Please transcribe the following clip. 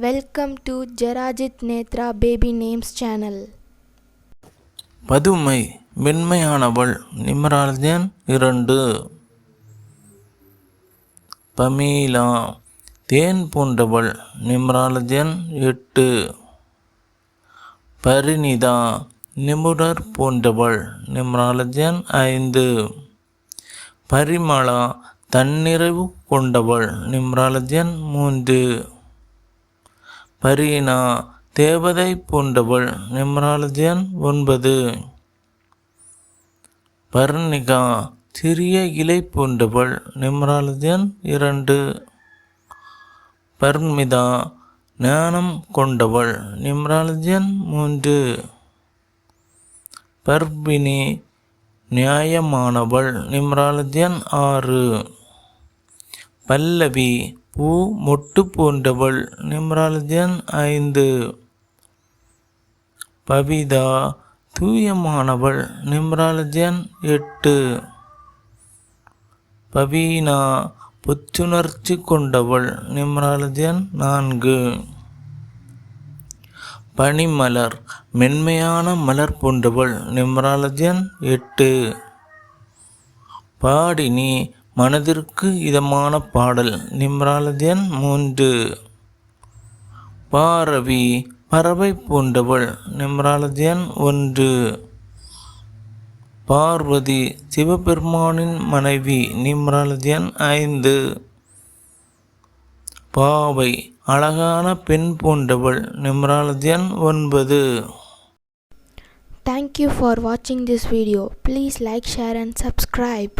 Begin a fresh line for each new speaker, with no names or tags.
Welcome to Jerajith Netra baby names channel
பதுமை மென்மையானவள் நிம்ராஜன் இரண்டு. Pamela தேன் போன்றவள் நிம்ராலஜன் எட்டு. பரிணிதா நிபுணர் போன்றவள் நிம்ராலஜன் ஐந்து. பரிமளா தன்னிறைவு கொண்டவள் நிம்ராலஜன் மூன்று. பரீனா தேவதை பூண்டவள் நிம்ராலஜன் ஒன்பது. பர்ணிகா சிறிய இலை பூண்டவள் நிம்ராலஜன் இரண்டு. பர்மிதா ஞானம் கொண்டவள் நிம்ராலஜன் மூன்று. பர்பினி நியாயமானவள் நிம்ராலஜன் ஆறு. பல்லவி பூ மொட்டு போன்றவள் நிம்ராலஜன் ஐந்து. பவிதா தூயமானவள். நிம்ராலஜன் எட்டு. பவீனா புத்துணர்ச்சி கொண்டவள். நிம்ராலஜன் நான்கு. பனிமலர். மென்மையான மலர் போன்றவள் நிம்ராலஜன் எட்டு. பாடினி மனதிற்கு இதமான பாடல் நிம்ராலதியன் மூன்று. பாரவி பறவை போன்றவள் நிம்ராலதியன் ஒன்று. பார்வதி சிவபெருமானின் மனைவி நிம்ராலதியன் ஐந்து. பாவை அழகான பெண் போன்றவள் நிம்ராலதியன் ஒன்பது.
தேங்க்யூ ஃபார் வாட்சிங் this video please like share and subscribe.